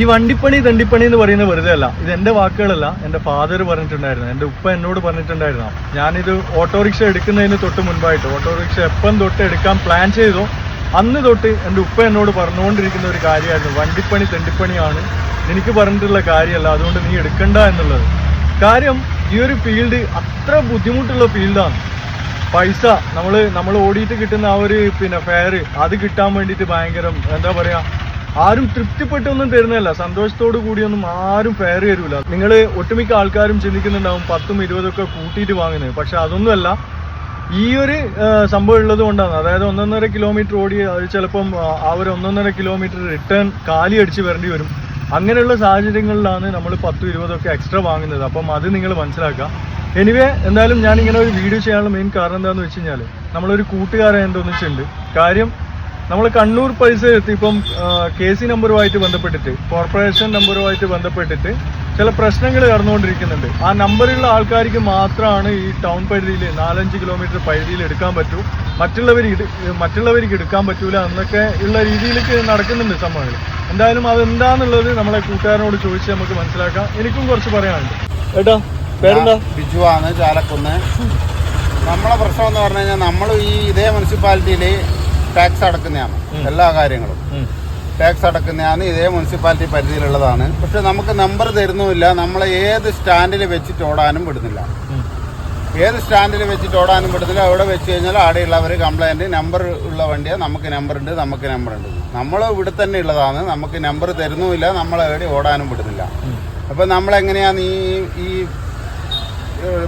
ഈ വണ്ടിപ്പണി തണ്ടിപ്പണി എന്ന് പറയുന്നത് വെറുതെ അല്ല. ഇത് എന്റെ വാക്കുകളല്ല എന്റെ ഫാദർ പറഞ്ഞിട്ടുണ്ടായിരുന്നു. എന്റെ ഉപ്പ എന്നോട് പറഞ്ഞിട്ടുണ്ടായിരുന്നു. ഞാനിത് ഓട്ടോറിക്ഷ എടുക്കുന്നതിന് തൊട്ട് മുൻപായിട്ട് ഓട്ടോറിക്ഷ എപ്പം തൊട്ട് എടുക്കാൻ പ്ലാൻ ചെയ്തോ അന്ന് തൊട്ട് എന്റെ ഉപ്പ എന്നോട് പറഞ്ഞുകൊണ്ടിരിക്കുന്ന ഒരു കാര്യമായിരുന്നു. വണ്ടിപ്പണി തെണ്ടിപ്പണിയാണ്. എനിക്ക് പറഞ്ഞിട്ടുള്ള കാര്യമല്ല. അതുകൊണ്ട് നീ എടുക്കണ്ട എന്നുള്ളത്. കാര്യം ഈ ഒരു ഫീൽഡ് അത്ര ബുദ്ധിമുട്ടുള്ള ഫീൽഡാണ് പൈസ നമ്മൾ നമ്മൾ ഓടിയിട്ട് കിട്ടുന്ന ആ ഒരു പിന്നെ ഫെയർ അത് കിട്ടാൻ വേണ്ടിയിട്ട് ഭയങ്കരം എന്താ പറയാ ആരും തൃപ്തിപ്പെട്ടൊന്നും തരുന്നതല്ല. സന്തോഷത്തോടു കൂടിയൊന്നും ആരും ഫെയർ തരൂല നിങ്ങൾ ഒട്ടുമിക്ക ആൾക്കാരും ചിന്തിക്കുന്നുണ്ടാവും പത്തും ഒക്കെ കൂട്ടിയിട്ട് വാങ്ങുന്നത് പക്ഷെ അതൊന്നുമല്ല. ഈ ഒരു സംഭവം ഉള്ളത് കൊണ്ടാണ്. അതായത് ഒന്നൊന്നര കിലോമീറ്റർ ഓടി അത് ചിലപ്പം അവർ ഒന്നൊന്നര കിലോമീറ്റർ റിട്ടേൺ കാലി അടിച്ച് വരേണ്ടി വരും. അങ്ങനെയുള്ള സാഹചര്യങ്ങളിലാണ് നമ്മൾ പത്തും ഇരുപതൊക്കെ എക്സ്ട്രാ വാങ്ങുന്നത്. അപ്പം അത് നിങ്ങൾ മനസ്സിലാക്കുക. എനിവേ എന്തായാലും ഞാൻ ഇങ്ങനെ ഒരു വീഡിയോ ചെയ്യാനുള്ള മെയിൻ കാരണം എന്താണെന്ന് വെച്ച് കഴിഞ്ഞാൽ നമ്മളൊരു കൂട്ടുകാരൻ എന്തോന്നിച്ചിട്ടുണ്ട് കാര്യം നമ്മൾ കണ്ണൂർ പരിസരത്ത് ഇപ്പം കെ സി നമ്പറുമായിട്ട് ബന്ധപ്പെട്ടിട്ട് കോർപ്പറേഷൻ നമ്പറുമായിട്ട് ബന്ധപ്പെട്ടിട്ട് ചില പ്രശ്നങ്ങൾ കടന്നുകൊണ്ടിരിക്കുന്നുണ്ട് ആ നമ്പറുള്ള ആൾക്കാർക്ക് മാത്രമാണ് ഈ ടൗൺ പരിധിയിൽ നാലഞ്ച് കിലോമീറ്റർ പരിധിയിൽ എടുക്കാൻ പറ്റൂ. മറ്റുള്ളവർ മറ്റുള്ളവർക്ക് എടുക്കാൻ പറ്റൂല എന്നൊക്കെ ഉള്ള രീതിയിലേക്ക് നടക്കുന്നുണ്ട് സംഭവങ്ങൾ എന്തായാലും അതെന്താന്നുള്ളത് നമ്മളെ കൂട്ടുകാരനോട് ചോദിച്ച് നമുക്ക് മനസ്സിലാക്കാം. എനിക്കും കുറച്ച് പറയാനുണ്ട്. ഏട്ടാ പേരെന്താ? ബിജു ആണ് ചാലക്കുന്ന്. നമ്മളെ പ്രശ്നം എന്ന് പറഞ്ഞു കഴിഞ്ഞാൽ നമ്മൾ ഈ ഇതേ മുനിസിപ്പാലിറ്റിയിൽ ടാക്സ് അടക്കുന്നതാണ്. എല്ലാ കാര്യങ്ങളും. ടാക്സ് അടക്കുന്നതാണ് ഇതേ മുനിസിപ്പാലിറ്റി പരിധിയിലുള്ളതാണ്. പക്ഷെ നമുക്ക് നമ്പർ തരുന്നുമില്ല. നമ്മളെ ഏത് സ്റ്റാൻഡിൽ വെച്ചിട്ട് ഓടാനും വിടുന്നില്ല. ഏത് സ്റ്റാൻഡിൽ വെച്ചിട്ട് ഓടാനും വിടുന്നില്ല. അവിടെ വെച്ച് കഴിഞ്ഞാൽ അവിടെയുള്ളവർ കംപ്ലൈന്റ് നമ്പർ ഉള്ള വണ്ടിയാണ് നമുക്ക് നമ്പർ ഉണ്ട് നമുക്ക് നമ്പർ ഉണ്ട്. നമ്മൾ ഇവിടെ തന്നെ ഉള്ളതാണ്. നമുക്ക് നമ്പർ തരുന്നുമില്ല. നമ്മളെ എവിടെ ഓടാനും വിടുന്നില്ല. അപ്പം നമ്മളെങ്ങനെയാണ് ഈ ഈ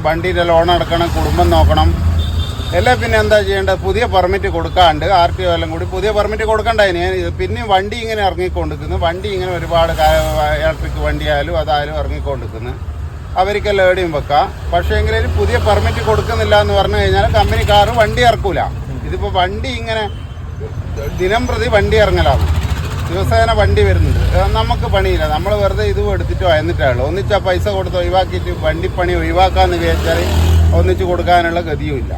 വണ്ടിയുടെ ലോൺ അടക്കണം കുടുംബം നോക്കണം? എല്ലാം പിന്നെ എന്താ ചെയ്യേണ്ടത്? പുതിയ പെർമിറ്റ് കൊടുക്കാണ്ട് ആർ ടി ഒ എല്ലാം കൂടി പുതിയ പെർമിറ്റ് കൊടുക്കണ്ടായിന് പിന്നെ വണ്ടി ഇങ്ങനെ ഇറങ്ങിക്കൊണ്ടിരിക്കുന്നു. വണ്ടി ഇങ്ങനെ ഒരുപാട് ഇലക്ട്രിക് വണ്ടിയായാലും അതായാലും ഇറങ്ങിക്കൊണ്ടിരിക്കുന്നു. അവർക്കെല്ലാം എവിടെയും വെക്കാം. പക്ഷേ എങ്കിലും പുതിയ പെർമിറ്റ് കൊടുക്കുന്നില്ല എന്ന് പറഞ്ഞു കഴിഞ്ഞാൽ കമ്പനി കാറ് വണ്ടി ഇറക്കൂല. ഇതിപ്പോൾ വണ്ടി ഇങ്ങനെ ദിനം പ്രതി വണ്ടി ഇറങ്ങലാണ്. ദിവസേന വണ്ടി വരുന്നുണ്ട്. നമുക്ക് പണിയില്ല. നമ്മൾ വെറുതെ ഇത് എടുത്തിട്ട് എന്നിട്ടുള്ളൂ ഒന്നിച്ച് പൈസ കൊടുത്ത് ഒഴിവാക്കിയിട്ട് വണ്ടിപ്പണി ഒഴിവാക്കാമെന്ന് വിചാരിച്ചാൽ ഒന്നിച്ച് കൊടുക്കാനുള്ള ഗതിയുമില്ല.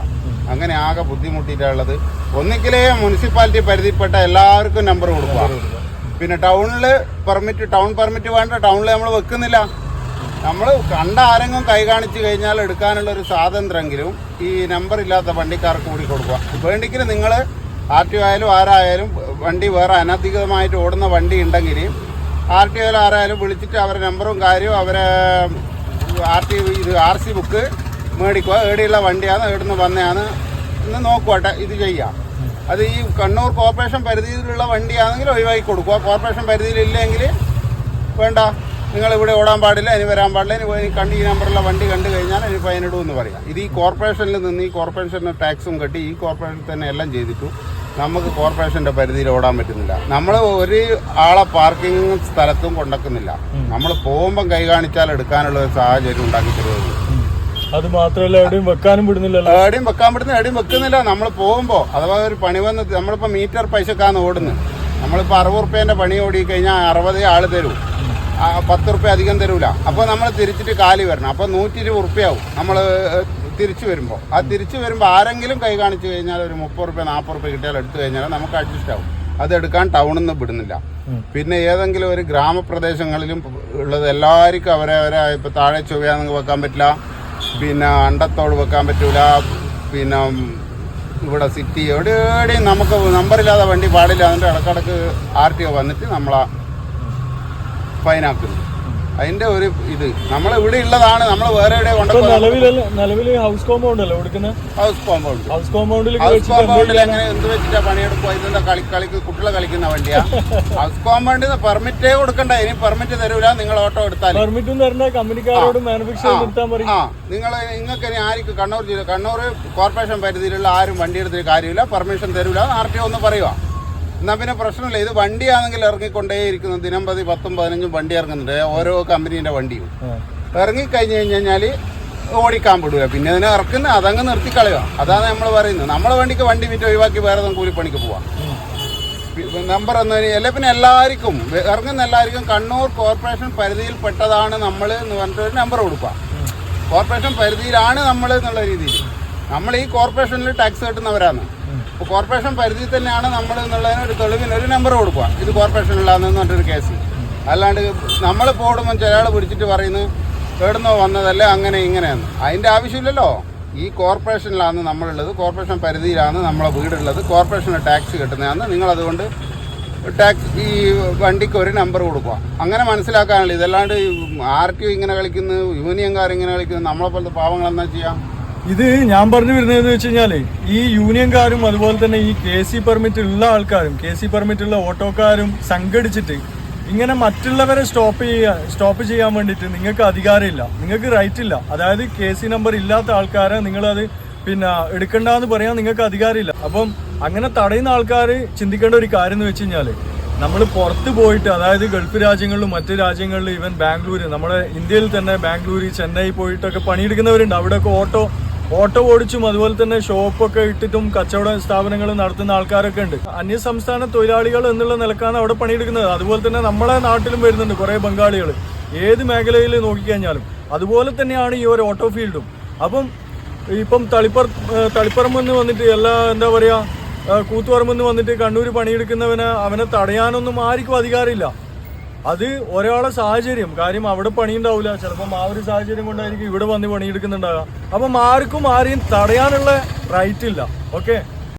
അങ്ങനെ ആകെ ബുദ്ധിമുട്ടിയിട്ടുള്ളത്. ഒന്നിക്കലേ മുനിസിപ്പാലിറ്റി പരിധിപ്പെട്ട എല്ലാവർക്കും നമ്പർ കൊടുക്കുക. പിന്നെ ടൗണിൽ പെർമിറ്റ് ടൗൺ പെർമിറ്റ് വേണ്ട ടൗണിൽ നമ്മൾ വെക്കുന്നില്ല. നമ്മൾ കണ്ട ആരെങ്കിലും കൈ കാണിച്ചു കഴിഞ്ഞാൽ എടുക്കാനുള്ള ഒരു സ്വാതന്ത്ര്യമെങ്കിലും ഈ നമ്പർ ഇല്ലാത്ത വണ്ടിക്കാർക്ക് കൂടി കൊടുക്കുക. വേണ്ടിക്കിൽ നിങ്ങൾ ആർ ടി ഒ ആയാലും ആരായാലും വണ്ടി വേറെ അനധികൃതമായിട്ട് ഓടുന്ന വണ്ടി ഉണ്ടെങ്കിൽ ആർ ടി ഒയിൽ ആരായാലും വിളിച്ചിട്ട് അവരെ നമ്പറും കാര്യവും അവരെ ആർ ടി ഇത് ആർ സി ബുക്ക് മേടിക്കുക എവിടെയുള്ള വണ്ടിയാണ് എവിടുന്ന് വന്നതാണ് എന്ന് നോക്കുവാട്ടെ ഇത് ചെയ്യാം. അത് ഈ കണ്ണൂർ കോർപ്പറേഷൻ പരിധിയിലുള്ള വണ്ടിയാണെങ്കിൽ ഒഴിവാക്കി കൊടുക്കുക. കോർപ്പറേഷൻ പരിധിയിലില്ലെങ്കിൽ വേണ്ട. നിങ്ങൾ ഇവിടെ ഓടാൻ പാടില്ല ഇനി വരാൻ പാടില്ല. ഇനി കണ്ട് ഈ നമ്പറുള്ള വണ്ടി കണ്ടു കഴിഞ്ഞാൽ ഇനി ഫൈനിടും എന്ന് പറയാം. ഇത് ഈ കോർപ്പറേഷനിൽ നിന്ന് ഈ കോർപ്പറേഷന് ടാക്സും കെട്ടി ഈ കോർപ്പറേഷനിൽ തന്നെ എല്ലാം ചെയ്തിട്ടു നമുക്ക് കോർപ്പറേഷന്റെ പരിധിയിൽ ഓടാൻ പറ്റുന്നില്ല. നമ്മൾ ഒരു ആളെ പാർക്കിംഗ് സ്ഥലത്തും കൊണ്ടക്കുന്നില്ല. നമ്മൾ പോകുമ്പം കൈ കാണിച്ചാൽ എടുക്കാനുള്ള ഒരു സാഹചര്യം ഉണ്ടാക്കി തരുന്നത് അത് മാത്രമല്ല എവിടെയും വെക്കാനും വിടുന്നില്ലല്ലോ. എവിടെയും വെക്കാൻ പറ്റുന്ന എവിടെയും വെക്കുന്നില്ല. നമ്മൾ പോകുമ്പോൾ അഥവാ ഒരു പണി വന്ന് നമ്മളിപ്പോൾ മീറ്റർ പൈസക്കാന്ന് ഓടുന്നത് നമ്മളിപ്പോൾ അറുപത് റുപ്യേന്റെ പണി ഓടി കഴിഞ്ഞാൽ അറുപത് ആൾ തരും. പത്ത് റുപ്യ അധികം തരൂല. അപ്പോൾ നമ്മൾ തിരിച്ചിട്ട് കാലി വരണം. അപ്പോൾ നൂറ്റി ഇരുപത് റുപ്യാവും നമ്മൾ തിരിച്ചു വരുമ്പോൾ ആ തിരിച്ചു വരുമ്പോൾ ആരെങ്കിലും കൈ കാണിച്ചു കഴിഞ്ഞാൽ ഒരു മുപ്പത് റുപ്യ നാൽപ്പത് റുപ്യ കിട്ടിയാൽ എടുത്തു കഴിഞ്ഞാൽ നമുക്ക് അഡ്ജസ്റ്റ് ആവും. അതെടുക്കാൻ ടൗണിൽ നിന്ന് വിടുന്നില്ല. പിന്നെ ഏതെങ്കിലും ഒരു ഗ്രാമപ്രദേശങ്ങളിലും ഉള്ളത് എല്ലാവർക്കും അവരെ അവരെ ഇപ്പോൾ താഴെ ചൊവ്വയാണെങ്കിൽ വെക്കാൻ പറ്റില്ല. പിന്നെ അണ്ടത്തോട് വെക്കാൻ പറ്റൂല. പിന്നെ ഇവിടെ സിറ്റി എവിടെ എവിടെയും നമുക്ക് നമ്പറില്ലാതെ വണ്ടി പാടില്ല. അതിന്റെ ഇടക്കിടക്ക് ആർ ടി ഒ വന്നിട്ട് നമ്മളാ ഫൈനാക്കുന്നു അതിന്റെ ഒരു ഇത്. നമ്മൾ ഇവിടെ ഉള്ളതാണ് നമ്മൾ വേറെ എവിടെ നിലവിലല്ല ഹൗസ് കോമ്പൗണ്ട് അല്ലേ കൊടുക്കുന്നത് ഹൗസ് കോമ്പൗണ്ട് ഹൗസ് കോമ്പൗണ്ടിൽ ഹൗസ് കോമ്പൗണ്ടിൽ എങ്ങനെ എന്ത് വെച്ചിട്ടാ പണിയെടുക്കുക ഇതെന്താ കളി കളിക്ക് കുട്ടികളെ കളിക്കുന്ന വണ്ടിയാ? ഹൗസ് കോമ്പൗണ്ടിൽ നിന്ന് പെർമിറ്റേ കൊടുക്കണ്ട. ഇനി പെർമിറ്റ് തരൂല. നിങ്ങൾ ഓട്ടോ എടുത്താൽ പെർമിറ്റും തരണ്ട. കമ്പനിക്കാരോട് പറയും ആ. നിങ്ങൾ നിങ്ങൾക്ക് ഇനി ആർക്ക് കണ്ണൂർ ജില്ല കണ്ണൂർ കോർപ്പറേഷൻ പരിധിയിലുള്ള ആരും വണ്ടി എടുത്തിട്ട് കാര്യമില്ല. പെർമിഷൻ തരൂല. ആർ ടി ഒന്ന് പറയുക എന്നാൽ പിന്നെ പ്രശ്നമില്ല. ഇത് വണ്ടിയാണെങ്കിൽ ഇറങ്ങിക്കൊണ്ടേയിരിക്കുന്നു. ദിനം പ്രതി പത്തും പതിനഞ്ചും വണ്ടി ഇറങ്ങുന്നുണ്ട്. ഓരോ കമ്പനീന്റെ വണ്ടിയും. ഇറങ്ങിക്കഴിഞ്ഞ് കഴിഞ്ഞ് കഴിഞ്ഞാൽ ഓടിക്കാൻ വിടുക പിന്നെ അതിനെ ഇറക്കുന്ന അതങ്ങ് നിർത്തിക്കളയുക. അതാണ് നമ്മൾ പറയുന്നത്. നമ്മളെ വണ്ടിക്ക് വണ്ടി വിറ്റ് ഒഴിവാക്കി വേറെ ഒന്നും കൂലിപ്പണിക്ക് പോവാം. നമ്പർ എന്ന് അല്ലെ പിന്നെ എല്ലാവർക്കും ഇറങ്ങുന്ന എല്ലാവർക്കും കണ്ണൂർ കോർപ്പറേഷൻ പരിധിയിൽപ്പെട്ടതാണ് നമ്മൾ എന്ന് പറഞ്ഞിട്ട് ഒരു നമ്പർ കൊടുക്കുക. കോർപ്പറേഷൻ പരിധിയിലാണ് നമ്മൾ എന്നുള്ള രീതിയിൽ. നമ്മൾ ഈ കോർപ്പറേഷനിൽ ടാക്സ് കെട്ടുന്നവരാണ്. അപ്പോൾ കോർപ്പറേഷൻ പരിധിയിൽ തന്നെയാണ് നമ്മൾ എന്നുള്ളതിന് ഒരു തെളിവിന് ഒരു നമ്പർ കൊടുക്കുക ഇത് കോർപ്പറേഷനിലാണെന്ന് പറഞ്ഞിട്ടൊരു കേസ് അല്ലാണ്ട് നമ്മൾ പോടുമ്പോൾ ചില പിടിച്ചിട്ട് പറയുന്നു എവിടുന്നോ വന്നതല്ലേ അങ്ങനെ ഇങ്ങനെയെന്ന്. അതിന്റെ ആവശ്യമില്ലല്ലോ. ഈ കോർപ്പറേഷനിലാണ് നമ്മളുള്ളത് കോർപ്പറേഷൻ പരിധിയിലാണ് നമ്മളെ വീടുള്ളത് കോർപ്പറേഷന് ടാക്സ് കിട്ടുന്നതാണ് നിങ്ങളതുകൊണ്ട് ടാക്സ് ഈ വണ്ടിക്ക് ഒരു നമ്പർ കൊടുക്കുക അങ്ങനെ മനസ്സിലാക്കാനുള്ള ഇതല്ലാണ്ട് ആർ ടി ഇങ്ങനെ കളിക്കുന്നു യൂണിയൻകാർ ഇങ്ങനെ കളിക്കുന്നു നമ്മളെ പോലത്തെ പാവങ്ങൾ എന്താ ചെയ്യാം? ഇത് ഞാൻ പറഞ്ഞു വരുന്നതെന്ന് വെച്ച് കഴിഞ്ഞാൽ ഈ യൂണിയൻകാരും അതുപോലെ തന്നെ ഈ കെ സി പെർമിറ്റ് ഉള്ള ആൾക്കാരും കെ സി പെർമിറ്റ് ഉള്ള ഓട്ടോക്കാരും സംഘടിച്ചിട്ട് ഇങ്ങനെ മറ്റുള്ളവരെ സ്റ്റോപ്പ് ചെയ്യാൻ സ്റ്റോപ്പ് ചെയ്യാൻ വേണ്ടിയിട്ട് നിങ്ങൾക്ക് അധികാരമില്ല നിങ്ങൾക്ക് റൈറ്റ് ഇല്ല. അതായത് കെ സി നമ്പർ ഇല്ലാത്ത ആൾക്കാരെ നിങ്ങളത് പിന്നെ എടുക്കണ്ടെന്ന് പറയാൻ നിങ്ങൾക്ക് അധികാരമില്ല. അപ്പം അങ്ങനെ തടയുന്ന ആൾക്കാർ ചിന്തിക്കേണ്ട ഒരു കാര്യം എന്ന് വെച്ച് കഴിഞ്ഞാൽ നമ്മൾ പുറത്ത് പോയിട്ട് അതായത് ഗൾഫ് രാജ്യങ്ങളിലും മറ്റ് രാജ്യങ്ങളിലും ഈവൻ ബാംഗ്ലൂർ നമ്മുടെ ഇന്ത്യയിൽ തന്നെ ബാംഗ്ലൂര് ചെന്നൈ പോയിട്ടൊക്കെ പണിയെടുക്കുന്നവരുണ്ട്. അവിടെയൊക്കെ ഓട്ടോ ഓട്ടോ ഓടിച്ചും അതുപോലെ തന്നെ ഷോപ്പൊക്കെ ഇട്ടിട്ടും കച്ചവട സ്ഥാപനങ്ങൾ നടത്തുന്ന ആൾക്കാരൊക്കെ ഉണ്ട്. അന്യ സംസ്ഥാന തൊഴിലാളികൾ എന്നുള്ള നിലക്കാണ് അവിടെ പണിയെടുക്കുന്നത്. അതുപോലെ തന്നെ നമ്മളെ നാട്ടിലും വരുന്നുണ്ട് കുറേ ബംഗാളികൾ. ഏത് മേഖലയിൽ നോക്കിക്കഴിഞ്ഞാലും അതുപോലെ തന്നെയാണ് ഈ ഒരു ഓട്ടോ ഫീൽഡും. അപ്പം ഇപ്പം തളിപ്പർ തളിപ്പറമ്പെന്ന് വന്നിട്ട് എല്ലാ എന്താ പറയാ കൂത്തുപറമ്പെന്ന് വന്നിട്ട് കണ്ണൂർ പണിയെടുക്കുന്നവന് അവനെ തടയാനൊന്നും ആർക്കും അധികാരമില്ല. അത് ഒരാളെ സാഹചര്യം. കാര്യം അവിടെ പണിയുണ്ടാവില്ല ചിലപ്പം ആ ഒരു സാഹചര്യം കൊണ്ടായിരിക്കും ഇവിടെ വന്ന് പണിയെടുക്കുന്നുണ്ടാകാം അപ്പം ആർക്കും ആരെയും തടയാനുള്ള റൈറ്റ് ഇല്ല. ഓക്കെ